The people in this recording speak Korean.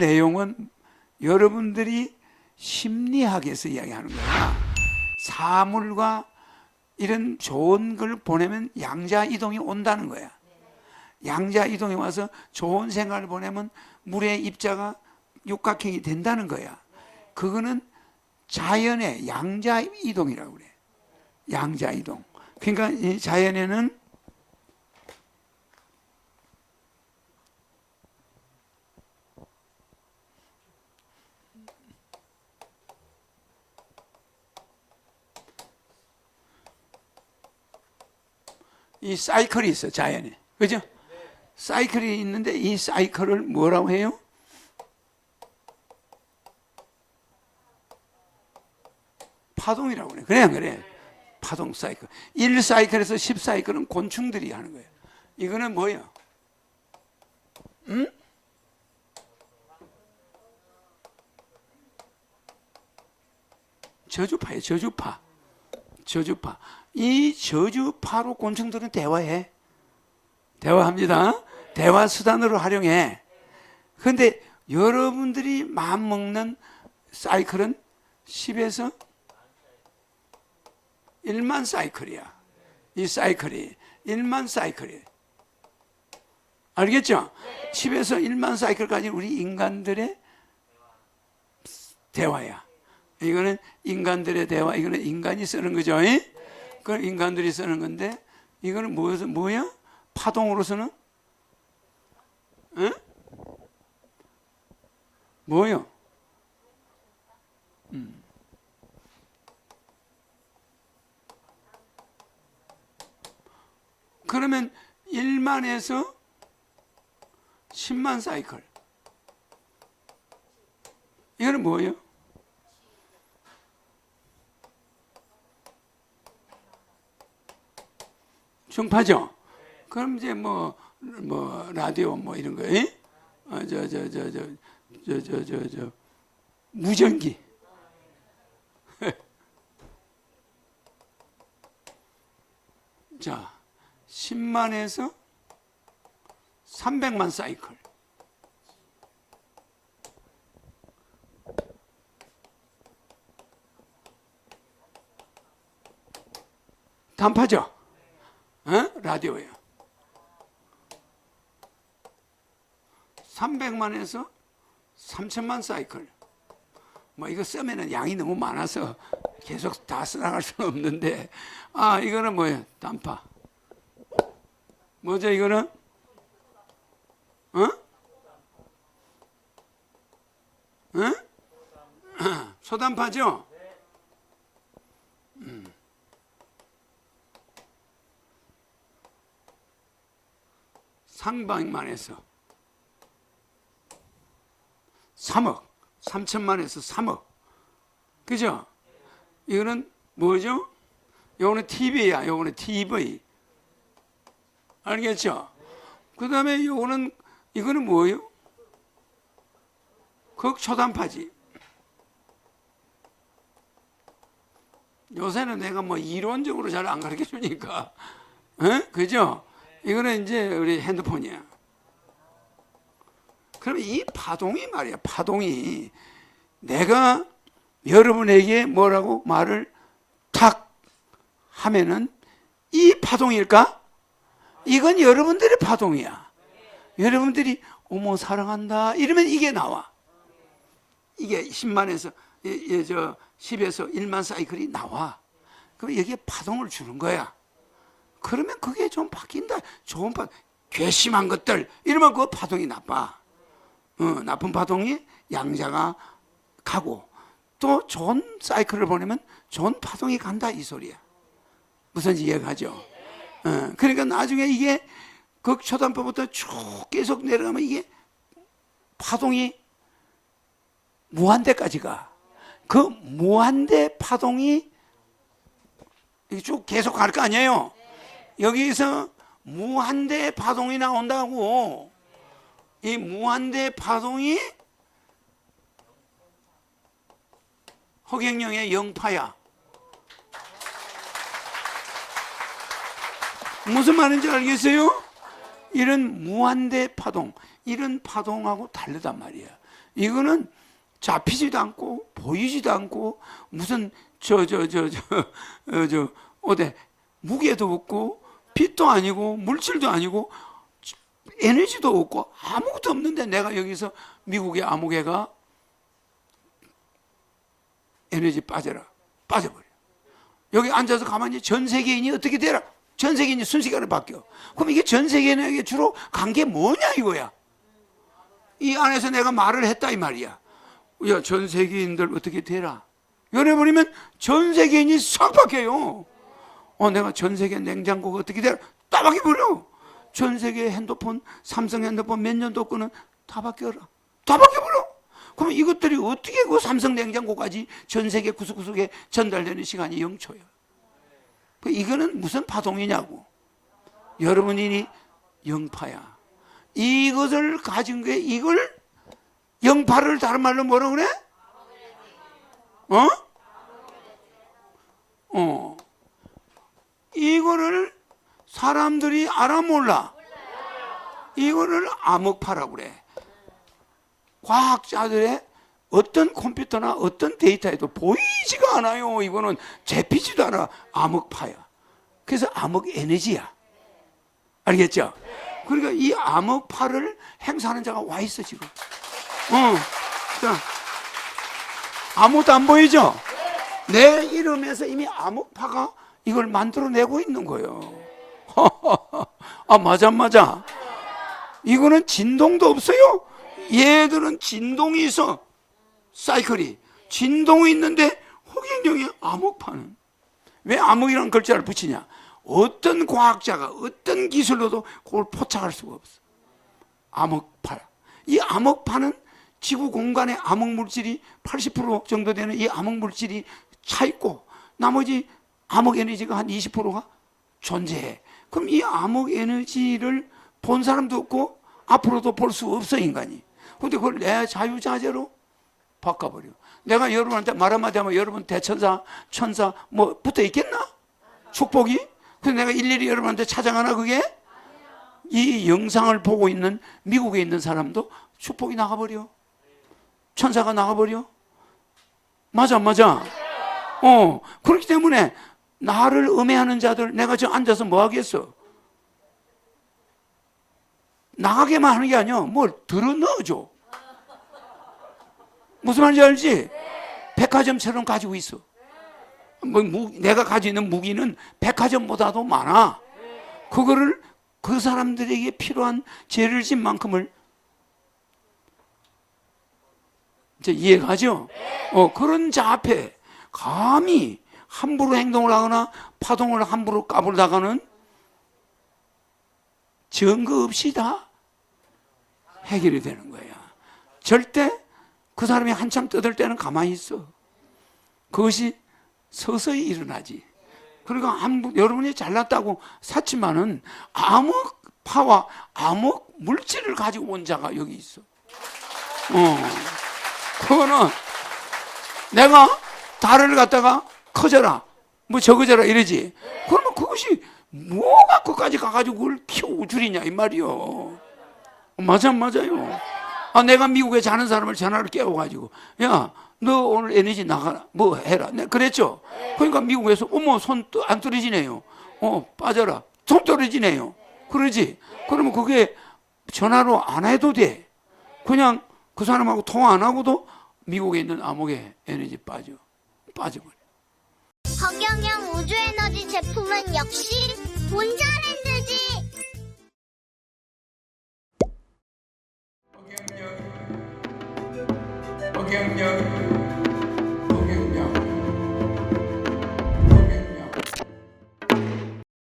내용은 여러분들이 심리학에서 이야기하는 거야. 사물과 이런 좋은 걸 보내면 양자 이동이 온다는 거야. 양자 이동이 와서 좋은 생각을 보내면 물의 입자가 육각형이 된다는 거야. 그거는 자연의 양자 이동이라고 그래. 양자 이동. 그러니까 이 자연에는 이 사이클이 있어 자연에 그죠? 사이클이 있는데 이 사이클을 뭐라고 해요? 파동이라고 그래. 안 그래? 파동 사이클. 1 사이클에서 10 사이클은 곤충들이 하는 거예요. 이거는 뭐예요? 응? 저주파예요. 저주파. 저주파. 이 저주 파로 곤충들은 대화해. 대화합니다. 대화 수단으로 활용해. 근데 여러분들이 마음 먹는 사이클은 10에서 1만 사이클이야. 이 사이클이 1만 사이클이에요. 알겠죠? 10에서 1만 사이클까지 우리 인간들의 대화야. 이거는 인간들의 대화, 이거는 인간이 쓰는 거죠. 그걸 인간들이 쓰는 건데, 이거는 뭐여서, 뭐야? 파동으로서는? 응? 뭐요? 음. 그러면 1만에서 10만 사이클. 이거는 뭐예요? 중파죠? 그럼 이제 뭐, 뭐, 라디오 뭐 이런 거, 예? 어, 저, 저, 저, 저, 저, 저, 저, 저, 무전기. 자, 10만에서 300만 사이클. 단파죠? 어? 라디오예요. 300만에서 3천만 사이클. 뭐 이거 쓰면은 양이 너무 많아서 계속 다 써나갈 수는 없는데 아 이거는 뭐예요? 단파. 뭐죠 이거는? 어? 어? 소단파죠? 상방만에서 3억, 3천만에서 3억. 그죠? 이거는 뭐죠? 요거는 TV야, 요거는 TV. 알겠죠? 그 다음에 요거는, 이거는 뭐예요? 극초단파지. 요새는 내가 뭐 이론적으로 잘 안 가르쳐 주니까. 어? 그죠? 이거는 이제 우리 핸드폰이야. 그러면 이 파동이 말이야, 파동이. 내가 여러분에게 뭐라고 말을 탁 하면은 이 파동일까? 이건 여러분들의 파동이야. 여러분들이 어머 사랑한다 이러면 이게 나와. 이게 10만에서 예, 예, 저 10에서 1만 사이클이 나와. 그럼 여기에 파동을 주는 거야. 그러면 그게 좀 바뀐다. 좋은 파, 괘씸한 것들 이러면 그 파동이 나빠. 어, 나쁜 파동이 양자가 가고 또 좋은 사이클을 보내면 좋은 파동이 간다 이 소리야. 무슨 이해가죠? 어, 그러니까 나중에 이게 극초단파부터 쭉 계속 내려가면 이게 파동이 무한대까지 가. 그 무한대 파동이 쭉 계속 갈 거 아니에요? 여기서 무한대 파동이 나온다고. 이 무한대 파동이 허경영의 영파야. 무슨 말인지 알겠어요? 이런 무한대 파동, 이런 파동하고 다르단 말이야. 이거는 잡히지도 않고 보이지도 않고 무슨 저 저 저 저저 어디 무게도 없고 빛도 아니고 물질도 아니고 에너지도 없고 아무것도 없는데 내가 여기서 미국의 아무개가 에너지 빠져라 빠져버려. 여기 앉아서 가만히 전 세계인이 어떻게 되라? 전 세계인이 순식간에 바뀌어. 그럼 이게 전 세계인에게 주로 간 게 뭐냐 이거야? 이 안에서 내가 말을 했다 이 말이야. 야 전 세계인들 어떻게 되라? 열어버리면 전 세계인이 싹 바뀌어요 어 내가 전 세계 냉장고가 어떻게 되라 다 바뀌어버려 전 세계 핸드폰 삼성 핸드폰 몇 년도 거는 다 바뀌어라 다 바뀌어버려 그럼 이것들이 어떻게 그 삼성 냉장고까지 전 세계 구석구석에 전달되는 시간이 0초야. 그 이거는 무슨 파동이냐고. 여러분이 영파야. 이것을 가진 게 이걸 영파를 다른 말로 뭐라 그래? 어? 어. 이거를 사람들이 알아 몰라. 이거를 암흑파라고 그래. 과학자들의 어떤 컴퓨터나 어떤 데이터에도 보이지가 않아요. 이거는 잡히지도 않아. 암흑파야. 그래서 암흑 에너지야. 알겠죠? 그러니까 이 암흑파를 행사하는 자가 와 있어, 지금. 어. 자, 아무것도 안 보이죠? 내 이름에서 이미 암흑파가 이걸 만들어내고 있는 거예요. 아, 맞아, 맞아. 이거는 진동도 없어요. 얘들은 진동이 있어. 사이클이. 진동이 있는데 호갱령의 암흑파는. 왜 암흑이라는 글자를 붙이냐? 어떤 과학자가 어떤 기술로도 그걸 포착할 수가 없어. 암흑파. 이 암흑파는 지구 공간의 암흑 물질이 80% 정도 되는 이 암흑 물질이 차 있고 나머지 암흑 에너지가 한 20%가 존재해. 그럼 이 암흑 에너지를 본 사람도 없고 앞으로도 볼 수 없어 인간이. 근데 그걸 내 자유자재로 바꿔버려. 내가 여러분한테 말 한마디 하면 여러분 대천사, 천사 뭐 붙어 있겠나? 축복이? 근데 내가 일일이 여러분한테 찾아가나 그게? 이 영상을 보고 있는 미국에 있는 사람도 축복이 나가버려. 천사가 나가버려. 맞아, 맞아. 어, 그렇기 때문에 나를 음해하는 자들 내가 저 앉아서 뭐 하겠어? 나가게만 하는 게 아니야. 뭘 들어 넣어줘. 무슨 말인지 알지? 백화점처럼 가지고 있어. 뭐 무, 내가 가지고 있는 무기는 백화점보다도 많아. 그거를 그 사람들에게 필요한 죄를 진 만큼을 이제 이해가죠? 어, 그런 자 앞에 감히 함부로 행동을 하거나 파동을 함부로 까불다가는 증거 없이 다 해결이 되는 거야. 절대 그 사람이 한참 떠들 때는 가만히 있어. 그것이 서서히 일어나지. 그러니까 한, 여러분이 잘났다고 샀지만은 암흑 파와 암흑 물질을 가지고 온 자가 여기 있어. 어. 그거는 내가 달을 갖다가 커져라, 뭐 적어져라 이러지. 그러면 그것이 뭐가 그까지 가가지고 그걸 키워줄이냐 이 말이요. 맞아 맞아요. 아 내가 미국에 자는 사람을 전화를 깨워가지고 야 너 오늘 에너지 나가라 뭐 해라. 네, 그랬죠. 그러니까 미국에서 어머 손 안 떨어지네요. 어 빠져라 손 떨어지네요. 그러지. 그러면 그게 전화로 안 해도 돼. 그냥 그 사람하고 통화 안 하고도 미국에 있는 암흑의 에너지 빠져 빠져버려. 허경영 우주에너지 제품은 역시 본자